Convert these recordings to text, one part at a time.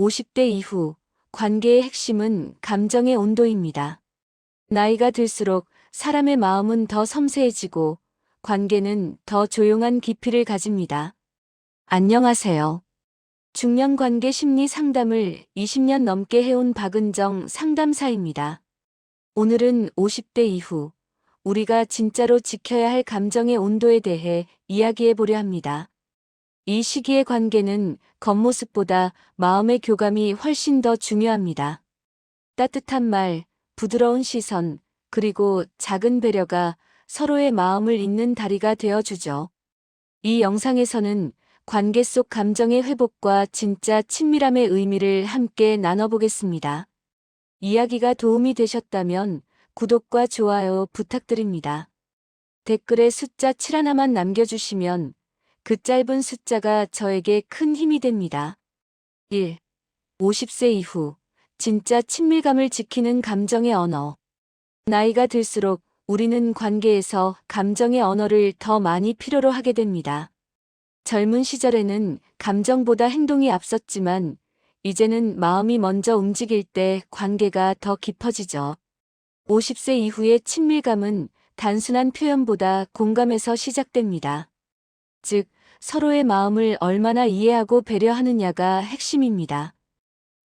50대 이후 관계의 핵심은 감정의 온도입니다. 나이가 들수록 사람의 마음은 더 섬세해지고 관계는 더 조용한 깊이를 가집니다. 안녕하세요. 중년 관계 심리 상담을 20년 넘게 해온 박은정 상담사입니다. 오늘은 50대 이후 우리가 진짜로 지켜야 할 감정의 온도에 대해 이야기해 보려 합니다. 이 시기의 관계는 겉모습보다 마음의 교감이 훨씬 더 중요합니다. 따뜻한 말, 부드러운 시선, 그리고 작은 배려가 서로의 마음을 잇는 다리가 되어주죠. 이 영상에서는 관계 속 감정의 회복과 진짜 친밀함의 의미를 함께 나눠보겠습니다. 이야기가 도움이 되셨다면 구독과 좋아요 부탁드립니다. 댓글에 숫자 7 하나만 남겨주시면 그 짧은 숫자가 저에게 큰 힘이 됩니다. 1. 50세 이후 진짜 친밀감을 지키는 감정의 언어. 나이가 들수록 우리는 관계에서 감정의 언어를 더 많이 필요로 하게 됩니다. 젊은 시절에는 감정보다 행동이 앞섰지만 이제는 마음이 먼저 움직일 때 관계가 더 깊어지죠. 50세 이후의 친밀감은 단순한 표현보다 공감에서 시작됩니다. 즉, 서로의 마음을 얼마나 이해하고 배려하느냐가 핵심입니다.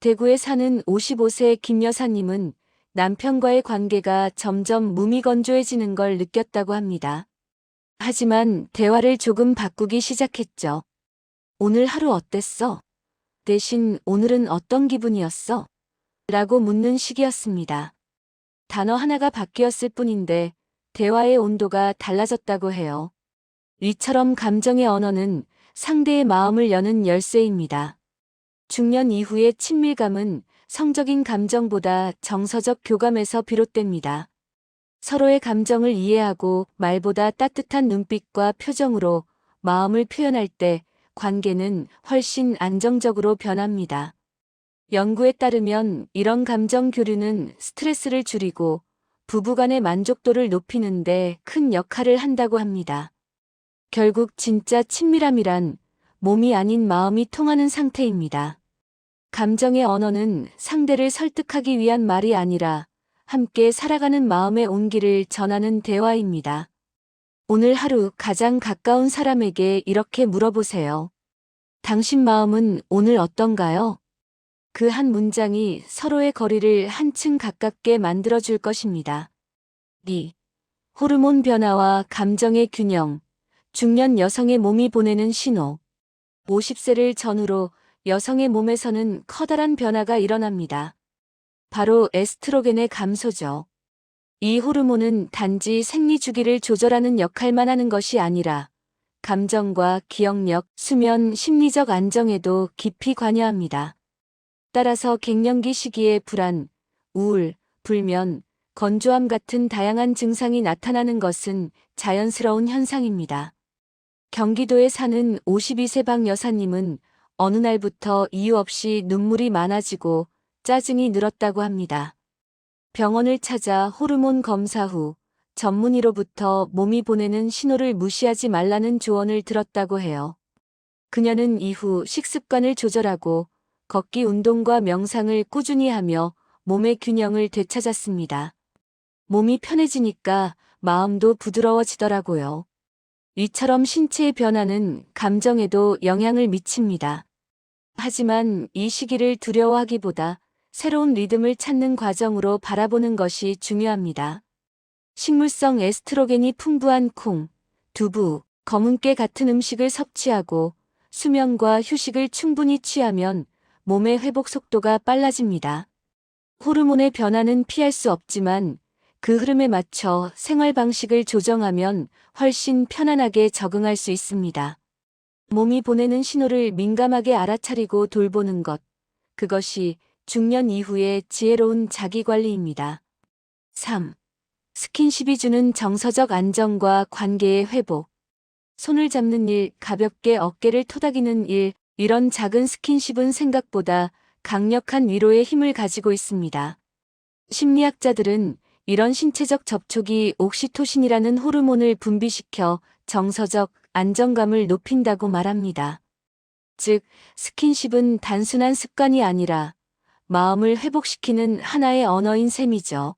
대구에 사는 55세 김 여사님은 남편과의 관계가 점점 무미건조해지는 걸 느꼈다고 합니다. 하지만 대화를 조금 바꾸기 시작했죠. 오늘 하루 어땠어? 대신 오늘은 어떤 기분이었어? 라고 묻는 식이었습니다. 단어 하나가 바뀌었을 뿐인데 대화의 온도가 달라졌다고 해요. 이처럼 감정의 언어는 상대의 마음을 여는 열쇠입니다. 중년 이후의 친밀감은 성적인 감정보다 정서적 교감에서 비롯됩니다. 서로의 감정을 이해하고 말보다 따뜻한 눈빛과 표정으로 마음을 표현할 때 관계는 훨씬 안정적으로 변합니다. 연구에 따르면 이런 감정 교류는 스트레스를 줄이고 부부간의 만족도를 높이는 데 큰 역할을 한다고 합니다. 결국 진짜 친밀함이란 몸이 아닌 마음이 통하는 상태입니다. 감정의 언어는 상대를 설득하기 위한 말이 아니라 함께 살아가는 마음의 온기를 전하는 대화입니다. 오늘 하루 가장 가까운 사람에게 이렇게 물어보세요. 당신 마음은 오늘 어떤가요? 그 한 문장이 서로의 거리를 한층 가깝게 만들어줄 것입니다. 2. 호르몬 변화와 감정의 균형. 중년 여성의 몸이 보내는 신호. 50세를 전후로 여성의 몸에서는 커다란 변화가 일어납니다. 바로 에스트로겐의 감소죠. 이 호르몬은 단지 생리 주기를 조절하는 역할만 하는 것이 아니라 감정과 기억력, 수면, 심리적 안정에도 깊이 관여합니다. 따라서 갱년기 시기에 불안, 우울, 불면, 건조함 같은 다양한 증상이 나타나는 것은 자연스러운 현상입니다. 경기도에 사는 52세 박 여사님은 어느 날부터 이유 없이 눈물이 많아지고 짜증이 늘었다고 합니다. 병원을 찾아 호르몬 검사 후 전문의로부터 몸이 보내는 신호를 무시하지 말라는 조언을 들었다고 해요. 그녀는 이후 식습관을 조절하고 걷기 운동과 명상을 꾸준히 하며 몸의 균형을 되찾았습니다. 몸이 편해지니까 마음도 부드러워지더라고요. 이처럼 신체의 변화는 감정에도 영향을 미칩니다. 하지만 이 시기를 두려워하기보다 새로운 리듬을 찾는 과정으로 바라보는 것이 중요합니다. 식물성 에스트로겐이 풍부한 콩, 두부, 검은깨 같은 음식을 섭취하고 수면과 휴식을 충분히 취하면 몸의 회복 속도가 빨라집니다. 호르몬의 변화는 피할 수 없지만 그 흐름에 맞춰 생활 방식을 조정하면 훨씬 편안하게 적응할 수 있습니다. 몸이 보내는 신호를 민감하게 알아차리고 돌보는 것. 그것이 중년 이후의 지혜로운 자기관리입니다. 3. 스킨십이 주는 정서적 안정과 관계의 회복. 손을 잡는 일, 가볍게 어깨를 토닥이는 일, 이런 작은 스킨십은 생각보다 강력한 위로의 힘을 가지고 있습니다. 심리학자들은 이런 신체적 접촉이 옥시토신이라는 호르몬을 분비시켜 정서적 안정감을 높인다고 말합니다. 즉, 스킨십은 단순한 습관이 아니라 마음을 회복시키는 하나의 언어인 셈이죠.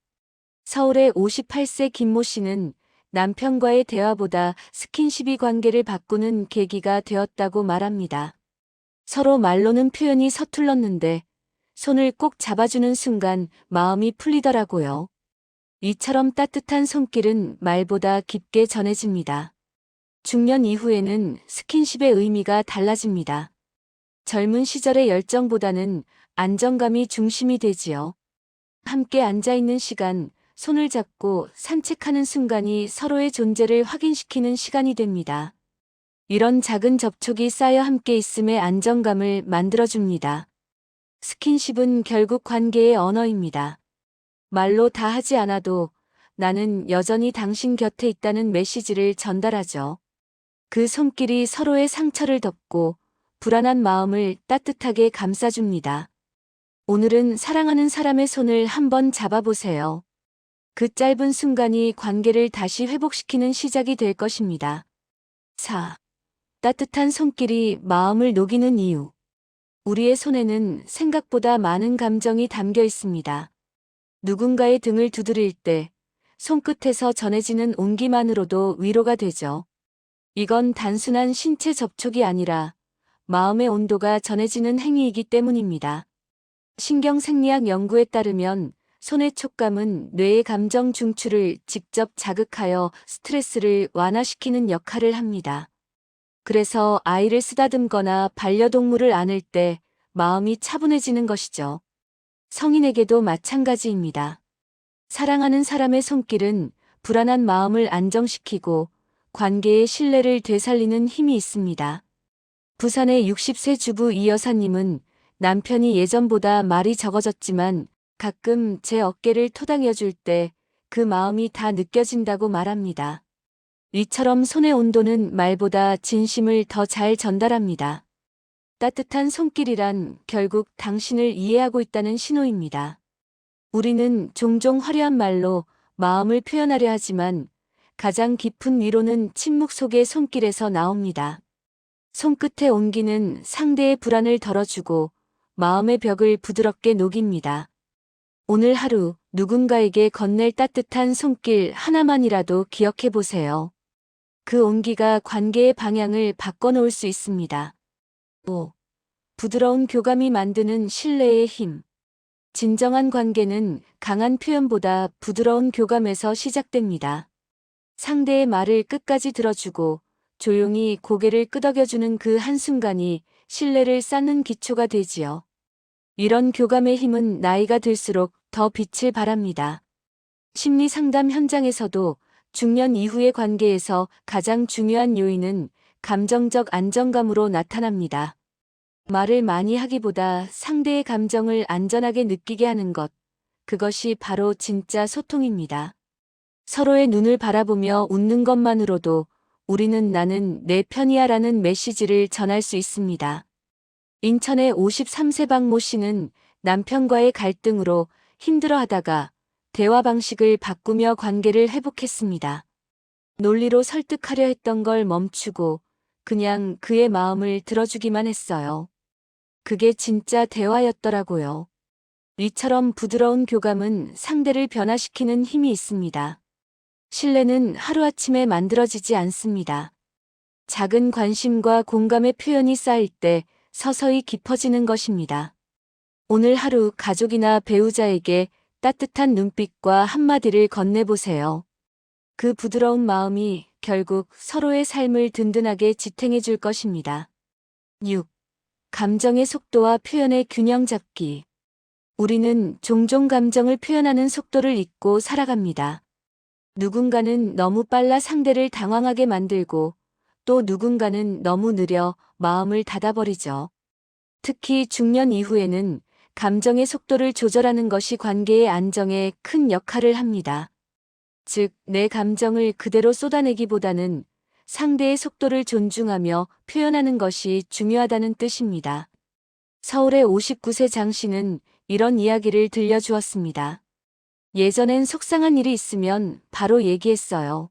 서울의 58세 김모 씨는 남편과의 대화보다 스킨십이 관계를 바꾸는 계기가 되었다고 말합니다. 서로 말로는 표현이 서툴렀는데 손을 꼭 잡아주는 순간 마음이 풀리더라고요. 이처럼 따뜻한 손길은 말보다 깊게 전해집니다. 중년 이후에는 스킨십의 의미가 달라집니다. 젊은 시절의 열정보다는 안정감이 중심이 되지요. 함께 앉아있는 시간, 손을 잡고 산책하는 순간이 서로의 존재를 확인시키는 시간이 됩니다. 이런 작은 접촉이 쌓여 함께 있음의 안정감을 만들어줍니다. 스킨십은 결국 관계의 언어입니다. 말로 다 하지 않아도 나는 여전히 당신 곁에 있다는 메시지를 전달하죠. 그 손길이 서로의 상처를 덮고 불안한 마음을 따뜻하게 감싸줍니다. 오늘은 사랑하는 사람의 손을 한번 잡아보세요. 그 짧은 순간이 관계를 다시 회복시키는 시작이 될 것입니다. 4. 따뜻한 손길이 마음을 녹이는 이유. 우리의 손에는 생각보다 많은 감정이 담겨 있습니다. 누군가의 등을 두드릴 때 손끝에서 전해지는 온기만으로도 위로가 되죠. 이건 단순한 신체 접촉이 아니라 마음의 온도가 전해지는 행위이기 때문입니다. 신경생리학 연구에 따르면 손의 촉감은 뇌의 감정 중추를 직접 자극하여 스트레스를 완화시키는 역할을 합니다. 그래서 아이를 쓰다듬거나 반려동물을 안을 때 마음이 차분해지는 것이죠. 성인에게도 마찬가지입니다. 사랑하는 사람의 손길은 불안한 마음을 안정시키고 관계의 신뢰를 되살리는 힘이 있습니다. 부산의 60세 주부 이 여사님은 남편이 예전보다 말이 적어졌지만 가끔 제 어깨를 토닥여 줄 때 그 마음이 다 느껴진다고 말합니다. 이처럼 손의 온도는 말보다 진심을 더 잘 전달합니다. 따뜻한 손길이란 결국 당신을 이해하고 있다는 신호입니다. 우리는 종종 화려한 말로 마음을 표현하려 하지만 가장 깊은 위로는 침묵 속의 손길에서 나옵니다. 손끝의 온기는 상대의 불안을 덜어주고 마음의 벽을 부드럽게 녹입니다. 오늘 하루 누군가에게 건넬 따뜻한 손길 하나만이라도 기억해 보세요. 그 온기가 관계의 방향을 바꿔놓을 수 있습니다. 5. 부드러운 교감이 만드는 신뢰의 힘. 진정한 관계는 강한 표현보다 부드러운 교감에서 시작됩니다. 상대의 말을 끝까지 들어주고 조용히 고개를 끄덕여주는 그 한순간이 신뢰를 쌓는 기초가 되지요. 이런 교감의 힘은 나이가 들수록 더 빛을 발합니다. 심리 상담 현장에서도 중년 이후의 관계에서 가장 중요한 요인은 감정적 안정감으로 나타납니다. 말을 많이 하기보다 상대의 감정을 안전하게 느끼게 하는 것, 그것이 바로 진짜 소통입니다. 서로의 눈을 바라보며 웃는 것만으로도 우리는 나는 내 편이야 라는 메시지를 전할 수 있습니다. 인천의 53세 박모 씨는 남편과의 갈등으로 힘들어 하다가 대화 방식을 바꾸며 관계를 회복했습니다. 논리로 설득하려 했던 걸 멈추고 그냥 그의 마음을 들어주기만 했어요. 그게 진짜 대화였더라고요. 이처럼 부드러운 교감은 상대를 변화시키는 힘이 있습니다. 신뢰는 하루아침에 만들어지지 않습니다. 작은 관심과 공감의 표현이 쌓일 때 서서히 깊어지는 것입니다. 오늘 하루 가족이나 배우자에게 따뜻한 눈빛과 한마디를 건네보세요. 그 부드러운 마음이 결국 서로의 삶을 든든하게 지탱해 줄 것입니다. 6. 감정의 속도와 표현의 균형 잡기. 우리는 종종 감정을 표현하는 속도를 잊고 살아갑니다. 누군가는 너무 빨라 상대를 당황하게 만들고 또 누군가는 너무 느려 마음을 닫아버리죠. 특히 중년 이후에는 감정의 속도를 조절하는 것이 관계의 안정에 큰 역할을 합니다. 즉, 내 감정을 그대로 쏟아내기보다는 상대의 속도를 존중하며 표현하는 것이 중요하다는 뜻입니다. 서울의 59세 장 씨는 이런 이야기를 들려주었습니다. 예전엔 속상한 일이 있으면 바로 얘기했어요.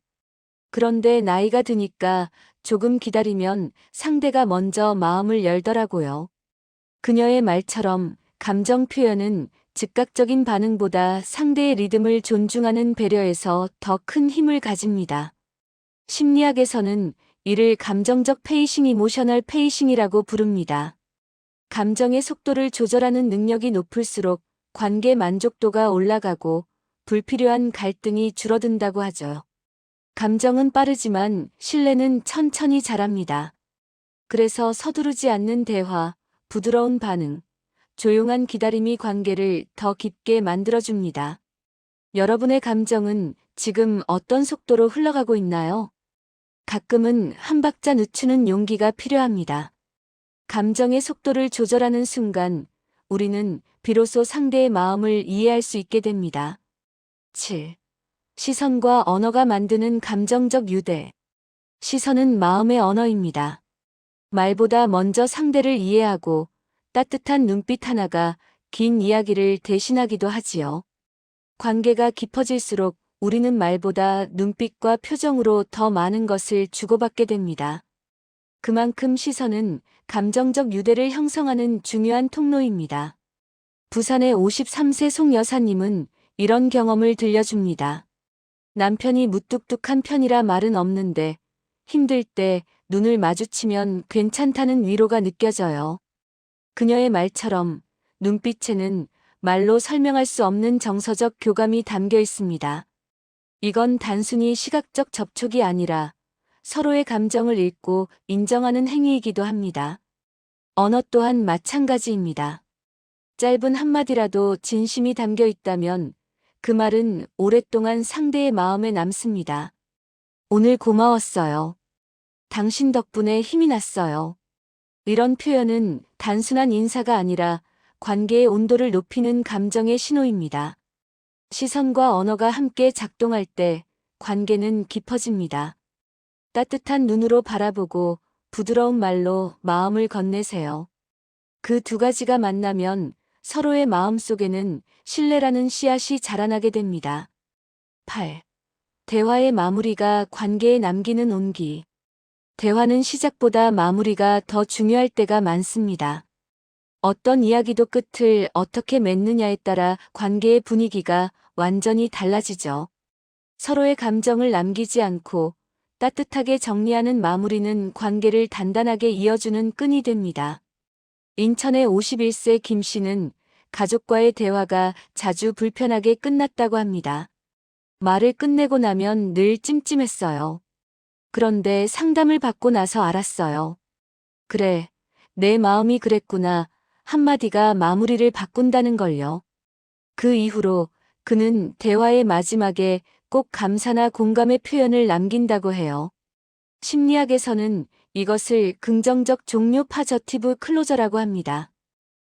그런데 나이가 드니까 조금 기다리면 상대가 먼저 마음을 열더라고요. 그녀의 말처럼 감정 표현은 즉각적인 반응보다 상대의 리듬을 존중하는 배려에서 더 큰 힘을 가집니다. 심리학에서는 이를 감정적 페이싱 이모셔널 페이싱이라고 부릅니다. 감정의 속도를 조절하는 능력이 높을수록 관계 만족도가 올라가고 불필요한 갈등이 줄어든다고 하죠. 감정은 빠르지만 신뢰는 천천히 자랍니다. 그래서 서두르지 않는 대화, 부드러운 반응, 조용한 기다림이 관계를 더 깊게 만들어줍니다. 여러분의 감정은 지금 어떤 속도로 흘러가고 있나요? 가끔은 한 박자 늦추는 용기가 필요합니다. 감정의 속도를 조절하는 순간 우리는 비로소 상대의 마음을 이해할 수 있게 됩니다. 7. 시선과 언어가 만드는 감정적 유대. 시선은 마음의 언어입니다. 말보다 먼저 상대를 이해하고 따뜻한 눈빛 하나가 긴 이야기를 대신하기도 하지요. 관계가 깊어질수록 우리는 말보다 눈빛과 표정으로 더 많은 것을 주고받게 됩니다. 그만큼 시선은 감정적 유대를 형성하는 중요한 통로입니다. 부산의 53세 송 여사님은 이런 경험을 들려줍니다. 남편이 무뚝뚝한 편이라 말은 없는데 힘들 때 눈을 마주치면 괜찮다는 위로가 느껴져요. 그녀의 말처럼 눈빛에는 말로 설명할 수 없는 정서적 교감이 담겨 있습니다. 이건 단순히 시각적 접촉이 아니라 서로의 감정을 읽고 인정하는 행위이기도 합니다. 언어 또한 마찬가지입니다. 짧은 한마디라도 진심이 담겨 있다면 그 말은 오랫동안 상대의 마음에 남습니다. 오늘 고마웠어요. 당신 덕분에 힘이 났어요. 이런 표현은 단순한 인사가 아니라 관계의 온도를 높이는 감정의 신호입니다. 시선과 언어가 함께 작동할 때 관계는 깊어집니다. 따뜻한 눈으로 바라보고 부드러운 말로 마음을 건네세요. 그 두 가지가 만나면 서로의 마음 속에는 신뢰라는 씨앗이 자라나게 됩니다. 8. 대화의 마무리가 관계에 남기는 온기. 대화는 시작보다 마무리가 더 중요할 때가 많습니다. 어떤 이야기도 끝을 어떻게 맺느냐에 따라 관계의 분위기가 완전히 달라지죠. 서로의 감정을 남기지 않고 따뜻하게 정리하는 마무리는 관계를 단단하게 이어주는 끈이 됩니다. 인천의 51세 김 씨는 가족과의 대화가 자주 불편하게 끝났다고 합니다. 말을 끝내고 나면 늘 찜찜했어요. 그런데 상담을 받고 나서 알았어요. 그래, 내 마음이 그랬구나. 한마디가 마무리를 바꾼다는 걸요. 그 이후로 그는 대화의 마지막에 꼭 감사나 공감의 표현을 남긴다고 해요. 심리학에서는 이것을 긍정적 종료 파저티브 클로저라고 합니다.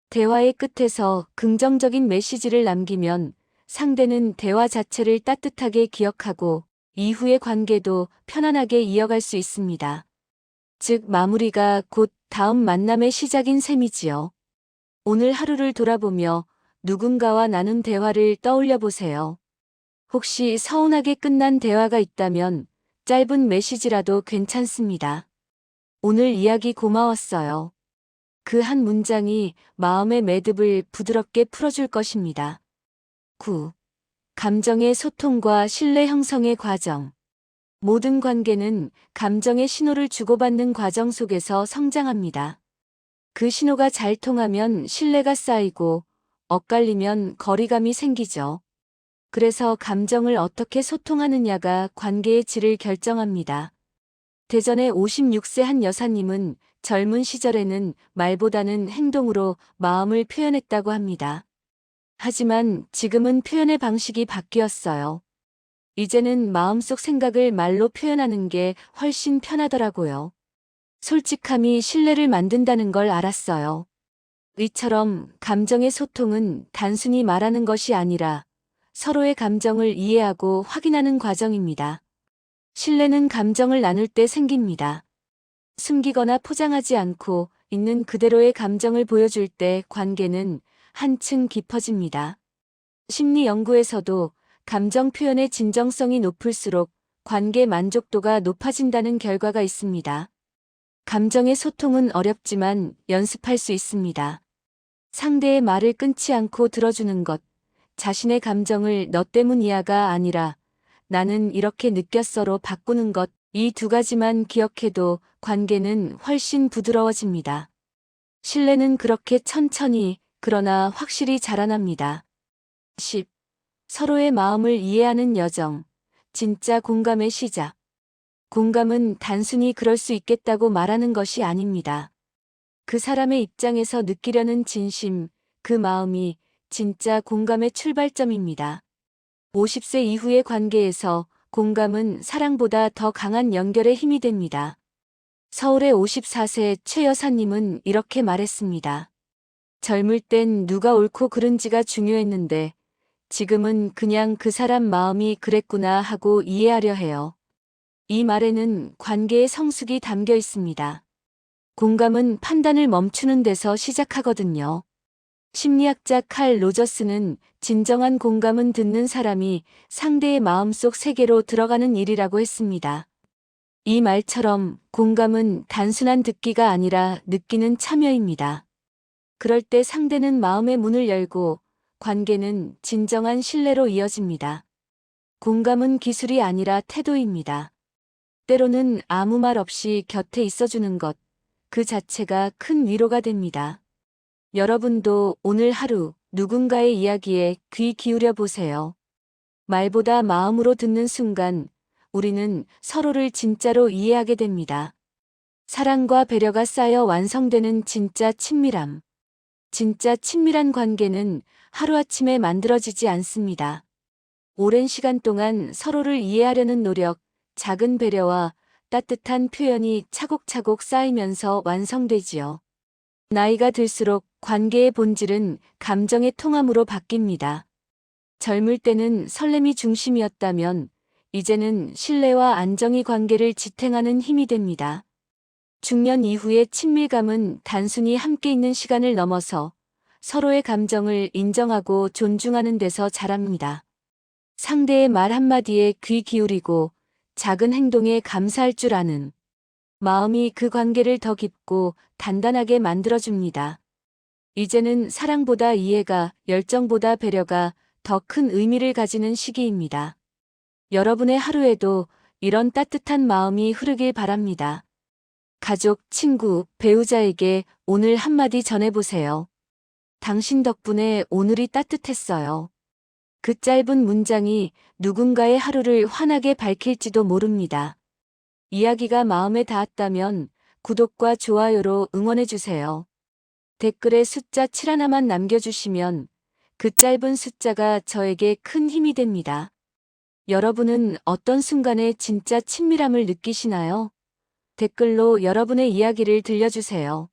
대화의 끝에서 긍정적인 메시지를 남기면 상대는 대화 자체를 따뜻하게 기억하고 이후의 관계도 편안하게 이어갈 수 있습니다. 즉, 마무리가 곧 다음 만남의 시작인 셈이지요. 오늘 하루를 돌아보며 누군가와 나눈 대화를 떠올려 보세요. 혹시 서운하게 끝난 대화가 있다면 짧은 메시지라도 괜찮습니다. 오늘 이야기 고마웠어요. 그 한 문장이 마음의 매듭을 부드럽게 풀어줄 것입니다. 9. 감정의 소통과 신뢰 형성의 과정. 모든 관계는 감정의 신호를 주고받는 과정 속에서 성장합니다. 그 신호가 잘 통하면 신뢰가 쌓이고 엇갈리면 거리감이 생기죠. 그래서 감정을 어떻게 소통하느냐가 관계의 질을 결정합니다. 대전의 56세 한 여사님은 젊은 시절에는 말보다는 행동으로 마음을 표현했다고 합니다. 하지만 지금은 표현의 방식이 바뀌었어요. 이제는 마음속 생각을 말로 표현하는 게 훨씬 편하더라고요. 솔직함이 신뢰를 만든다는 걸 알았어요. 이처럼 감정의 소통은 단순히 말하는 것이 아니라 서로의 감정을 이해하고 확인하는 과정입니다. 신뢰는 감정을 나눌 때 생깁니다. 숨기거나 포장하지 않고 있는 그대로의 감정을 보여줄 때 관계는 한층 깊어집니다. 심리 연구에서도 감정 표현의 진정성이 높을수록 관계 만족도가 높아진다는 결과가 있습니다. 감정의 소통은 어렵지만 연습할 수 있습니다. 상대의 말을 끊지 않고 들어주는 것, 자신의 감정을 너 때문이야가 아니라 나는 이렇게 느꼈어로 바꾸는 것, 이 두 가지만 기억해도 관계는 훨씬 부드러워집니다. 신뢰는 그렇게 천천히, 그러나 확실히 자라납니다. 10. 서로의 마음을 이해하는 여정. 진짜 공감의 시작. 공감은 단순히 그럴 수 있겠다고 말하는 것이 아닙니다. 그 사람의 입장에서 느끼려는 진심, 그 마음이 진짜 공감의 출발점입니다. 50세 이후의 관계에서 공감은 사랑보다 더 강한 연결의 힘이 됩니다. 서울의 54세 최 여사님은 이렇게 말했습니다. 젊을 땐 누가 옳고 그른지가 중요했는데 지금은 그냥 그 사람 마음이 그랬구나 하고 이해하려 해요. 이 말에는 관계의 성숙이 담겨 있습니다. 공감은 판단을 멈추는 데서 시작하거든요. 심리학자 칼 로저스는 진정한 공감은 듣는 사람이 상대의 마음속 세계로 들어가는 일이라고 했습니다. 이 말처럼 공감은 단순한 듣기가 아니라 느끼는 참여입니다. 그럴 때 상대는 마음의 문을 열고 관계는 진정한 신뢰로 이어집니다. 공감은 기술이 아니라 태도입니다. 때로는 아무 말 없이 곁에 있어주는 것, 그 자체가 큰 위로가 됩니다. 여러분도 오늘 하루 누군가의 이야기에 귀 기울여 보세요. 말보다 마음으로 듣는 순간 우리는 서로를 진짜로 이해하게 됩니다. 사랑과 배려가 쌓여 완성되는 진짜 친밀함. 진짜 친밀한 관계는 하루아침에 만들어지지 않습니다. 오랜 시간 동안 서로를 이해하려는 노력, 작은 배려와 따뜻한 표현이 차곡차곡 쌓이면서 완성되지요. 나이가 들수록 관계의 본질은 감정의 통함으로 바뀝니다. 젊을 때는 설렘이 중심이었다면 이제는 신뢰와 안정이 관계를 지탱하는 힘이 됩니다. 중년 이후의 친밀감은 단순히 함께 있는 시간을 넘어서 서로의 감정을 인정하고 존중하는 데서 자랍니다. 상대의 말 한마디에 귀 기울이고 작은 행동에 감사할 줄 아는 마음이 그 관계를 더 깊고 단단하게 만들어줍니다. 이제는 사랑보다 이해가, 열정보다 배려가 더 큰 의미를 가지는 시기입니다. 여러분의 하루에도 이런 따뜻한 마음이 흐르길 바랍니다. 가족, 친구, 배우자에게 오늘 한마디 전해보세요. 당신 덕분에 오늘이 따뜻했어요. 그 짧은 문장이 누군가의 하루를 환하게 밝힐지도 모릅니다. 이야기가 마음에 닿았다면 구독과 좋아요로 응원해주세요. 댓글에 숫자 7 하나만 남겨주시면 그 짧은 숫자가 저에게 큰 힘이 됩니다. 여러분은 어떤 순간에 진짜 친밀함을 느끼시나요? 댓글로 여러분의 이야기를 들려주세요.